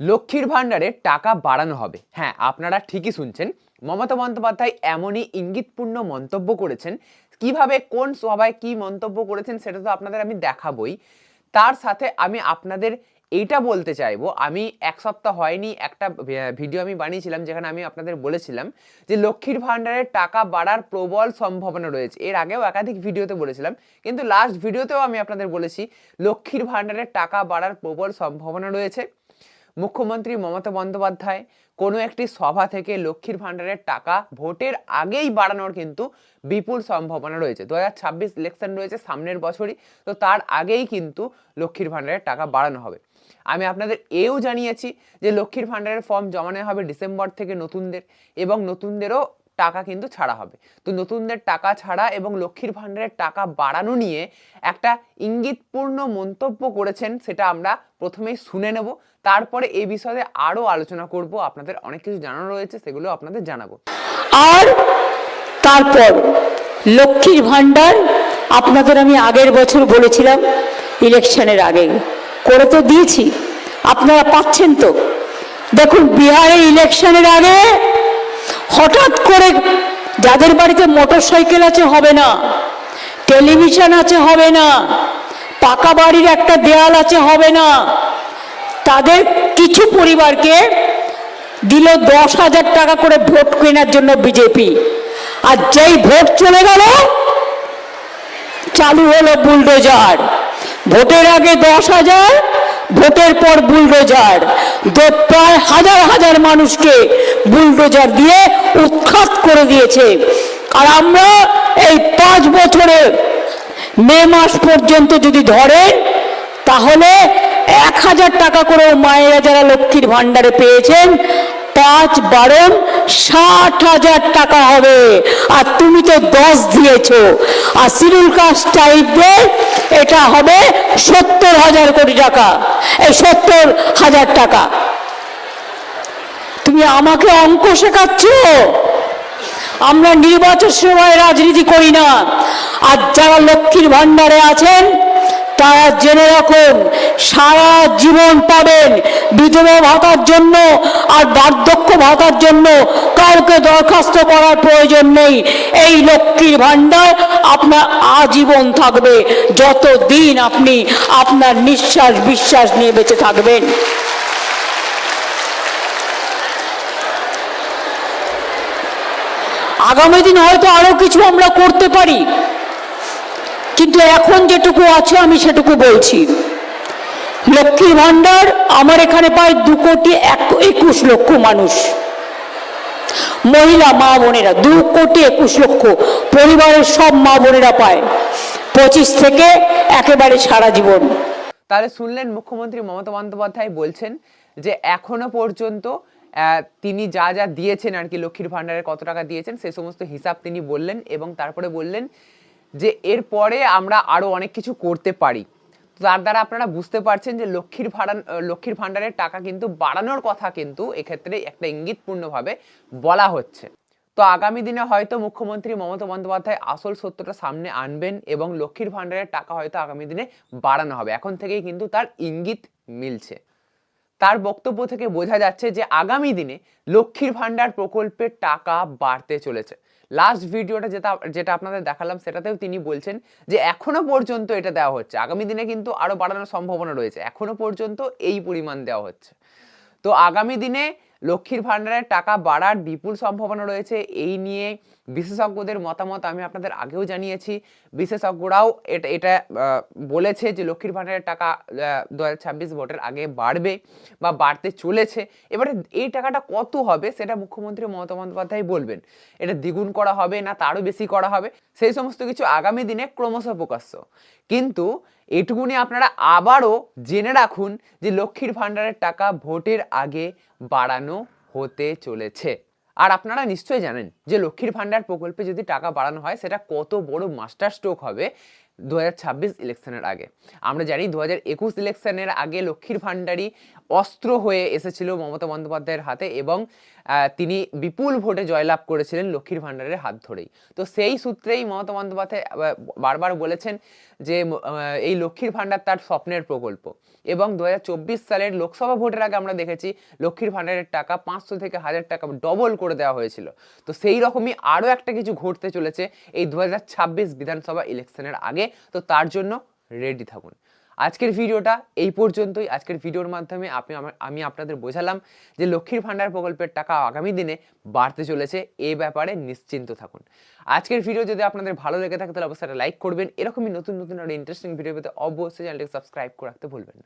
লক্ষ্মীর ভাণ্ডারে টাকা বাড়ানো হবে। হ্যাঁ আপনারা ঠিকই শুনছেন। মমতা বন্দ্যোপাধ্যায় এমনই ইঙ্গিতপূর্ণ মন্তব্য করেছেন। কীভাবে, কোন সভায় কি মন্তব্য করেছেন সেটা তো আপনাদের আমি দেখাবই। তার সাথে আমি আপনাদের এইটা বলতে চাইব, আমি এক সপ্তাহ হয়নি, একটা ভিডিও আমি বানিয়েছিলাম যেখানে আমি আপনাদের বলেছিলাম যে লক্ষ্মীর ভাণ্ডারের টাকা বাড়ার প্রবল সম্ভাবনা রয়েছে। এর আগেও একাধিক ভিডিওতে বলেছিলাম, কিন্তু লাস্ট ভিডিওতেও আমি আপনাদের বলেছি, লক্ষ্মীর ভাণ্ডারের টাকা বাড়ার প্রবল সম্ভাবনা রয়েছে। মুখ্যমন্ত্রী মমতা বন্দ্যোপাধ্যায়, কোনো একটি সভা থেকে লক্ষ্মীর ভাণ্ডারের টাকা ভোটের আগেই বাড়ানোর কিন্তু বিপুল সম্ভাবনা রয়েছে। দু হাজার ছাব্বিশ ইলেকশন রয়েছে সামনের বছরই, তো তার আগেই কিন্তু লক্ষ্মীর ভাণ্ডারের টাকা বাড়ানো হবে। আমি আপনাদের এও জানিয়েছি যে লক্ষ্মীর ভাণ্ডারের ফর্ম জমানো হবে ডিসেম্বর থেকে নতুনদের এবং নতুনদেরও টাকা কিন্তু ছাড়া হবে। তো নতুনদের টাকা ছাড়া এবং লক্ষ্মীর ভাণ্ডারের টাকা বাড়ানো নিয়ে একটা ইঙ্গিতপূর্ণ মন্তব্য করেছেন সেটা আমরা প্রথমেই শুনে নেব। তারপরে এই বিষয়ে আরও আলোচনা করব। আপনাদের অনেক কিছু জানানো রয়েছে, সেগুলো আপনাদের জানাব। আর তারপর লক্ষ্মীর ভাণ্ডার, আপনাদের আমি আগের বছর বলেছিলাম ইলেকশনের আগে। করে তো দিয়েছি, আপনারা পাচ্ছেন তো। দেখুন, বিহারে ইলেকশনের আগে হঠাৎ করে যাদের বাড়িতে মোটর সাইকেল আছে হবে না, টেলিভিশন আছে হবে না, পাকা বাড়ির একটা দেয়াল আছে হবে না, তাদের কিছু পরিবারকে দিল দশ হাজার টাকা করে ভোট কেনার জন্য বিজেপি। আর যেই ভোট চলে গেল, চালু হলো বুলডোজার। ভোটের আগে দশ হাজার, ভোটের পর বুলডোজার। প্রায় হাজার হাজার মানুষকে বুলডোজার দিয়ে উৎখাত করে দিয়েছে। আর আমরা এই পাঁচ বছরে মে মাস পর্যন্ত যদি ধরে, তাহলে এক হাজার টাকা করে মায়েরা যারা লক্ষ্মীর ভাণ্ডারে পেয়েছেন, পাঁচ বারো ষাট হাজার টাকা হবে। আর তুমি তো দশ দিয়েছ। আর সিরুল কাস্ট টাইপদের এটা হবে সত্তর হাজার কোটি টাকা। এই সত্তর হাজার টাকা। তুমি আমাকে অঙ্ক শেখাচ্ছ? আমরা নির্বাচন সময় রাজনীতি করি না। আর যারা লক্ষ্মীর ভাণ্ডারে আছেন, তারা জেনে রাখুন, সারা জীবন পাবেন বিধবা ভাতার জন্য আর বার্ধক্য ভাতার জন্য। কাউকে দরখাস্ত করার প্রয়োজন নেই। এই লক্ষ্মীর ভাণ্ডার আপনার আজীবন থাকবে। যত দিন আপনি আপনার নিঃশ্বাস বিশ্বাস নিয়ে বেঁচে থাকবেন। আগামী দিন হয়তো আরও কিছু আমরা করতে পারি। কিন্তু এখন যেটুকু আছে, আমি সেটুকু বলছি। লক্ষ্মী ভাণ্ডার, আমার এখানে প্রায় দু কোটি এক, একুশ লক্ষ মানুষ। মহিলা, মা বোনেরা, দু কোটি একুশ লক্ষ। পরিবারের সব মা বোনেরা পায়। পঁচিশ থেকে একেবারে সারা জীবন। তাহলে শুনলেন মুখ্যমন্ত্রী মমতা বন্দ্যোপাধ্যায় বলছেন যে, এখনও পর্যন্ত তিনি যা যা দিয়েছেন আর কি লক্ষ্মীর ভাণ্ডারের কত টাকা দিয়েছেন, সে সমস্ত হিসাব তিনি বললেন এবং তারপরে বললেন যে এরপরে আমরা আরও অনেক কিছু করতে পারি। তার দ্বারা আপনারা বুঝতে পারছেন যে লক্ষ্মীর ভাড়া লক্ষ্মীর ভাণ্ডারের টাকা কিন্তু বাড়ানোর কথা কিন্তু এক্ষেত্রে একটা ইঙ্গিতপূর্ণভাবে বলা হচ্ছে। তো আগামী দিনে হয়তো মুখ্যমন্ত্রী মমতা বন্দ্যোপাধ্যায় আসল সত্যটা সামনে আনবেন এবং লক্ষ্মীর ভাণ্ডারের টাকা হয়তো আগামী দিনে বাড়ানো হবে। এখন থেকেই কিন্তু তার ইঙ্গিত মিলছে। তার বক্তব্য থেকে বোঝা যাচ্ছে যে আগামী দিনে লক্ষ্মীর ভাণ্ডার প্রকল্পের টাকা বাড়তে চলেছে। লাস্ট ভিডিওটা যেটা যেটা আপনাদের দেখালাম, সেটাতেও তিনি বলছেন যে এখনও পর্যন্ত এটা দেওয়া হচ্ছে। আগামী দিনে কিন্তু আরও বাড়ানোর সম্ভাবনা রয়েছে। এখনও পর্যন্ত এই পরিমাণ দেওয়া হচ্ছে। তো আগামী দিনে লক্ষ্মীর ভাণ্ডারের টাকা বাড়ার বিপুল সম্ভাবনা রয়েছে, এই নিয়ে বিশেষজ্ঞদের মতামত আমি আপনাদের আগেও জানিয়েছি। বিশেষজ্ঞরাও এটা এটা বলেছে যে লক্ষ্মীর ভাণ্ডারের টাকা দু ছাব্বিশ ভোটের আগে বাড়বে বা বাড়তে চলেছে। এবারে এই টাকাটা কত হবে সেটা মুখ্যমন্ত্রী মমতা বন্দ্যোপাধ্যায় বলবেন। এটা দ্বিগুণ করা হবে না তারও বেশি করা হবে। সেই সমস্ত কিছু আগামী দিনে ক্রমশ প্রকাশ্য। কিন্তু এটুকুনি আপনারা আবারও জেনে রাখুন যে লক্ষ্মীর ভাণ্ডারের টাকা ভোটের আগে বাড়ানো হতে চলেছে। আর আপনারা নিশ্চয়ই জানেন যে লক্ষ্মীর ভাণ্ডার প্রকল্পে যদি টাকা বাড়ানো হয়, সেটা কত বড় মাস্টার স্ট্রোক হবে। দু হাজার ছাব্বিশ ইলেকশনের আগে। আমরা জানি দু হাজার একুশ ইলেকশনের আগে লক্ষ্মীর ভাণ্ডারই অস্ত্র হয়ে এসেছিল মমতা বন্দ্যোপাধ্যায়ের হাতে এবং তিনি বিপুল ভোটে জয়লাভ করেছিলেন লক্ষ্মীর ভাণ্ডারের হাত ধরেই। তো সেই সূত্রেই মমতা বন্দ্যোপাধ্যায় বারবার বলেছেন যে এই লক্ষ্মীর ভাণ্ডার তার স্বপ্নের প্রকল্প। এবং দু হাজার চব্বিশ সালের লোকসভা ভোটের আগে আমরা দেখেছি লক্ষ্মীর ভাণ্ডারের টাকা পাঁচশো থেকে হাজার টাকা ডবল করে দেওয়া হয়েছিল। তো সেই রকমই আরও একটা কিছু ঘটতে চলেছে এই দু হাজার ছাব্বিশ বিধানসভা ইলেকশনের আগে। তো তার জন্য রেডি থাকুন। আজকের ভিডিওটা এই পর্যন্তই। আজকের ভিডিওর মাধ্যমে আপনি আমি আপনাদের বোঝালাম যে লক্ষ্মীর ভাণ্ডার প্রকল্পের টাকা আগামী দিনে বাড়তে চলেছে, এ ব্যাপারে নিশ্চিন্ত থাকুন। আজকের ভিডিও যদি আপনাদের ভালো লেগে থাকে, তাহলে অবশ্যই লাইক করবেন। এরকমই নতুন নতুন আর ইন্টারেস্টিং ভিডিও পেতে অবশ্যই চ্যানেলটিকে সাবস্ক্রাইব করে রাখতে ভুলবেন না।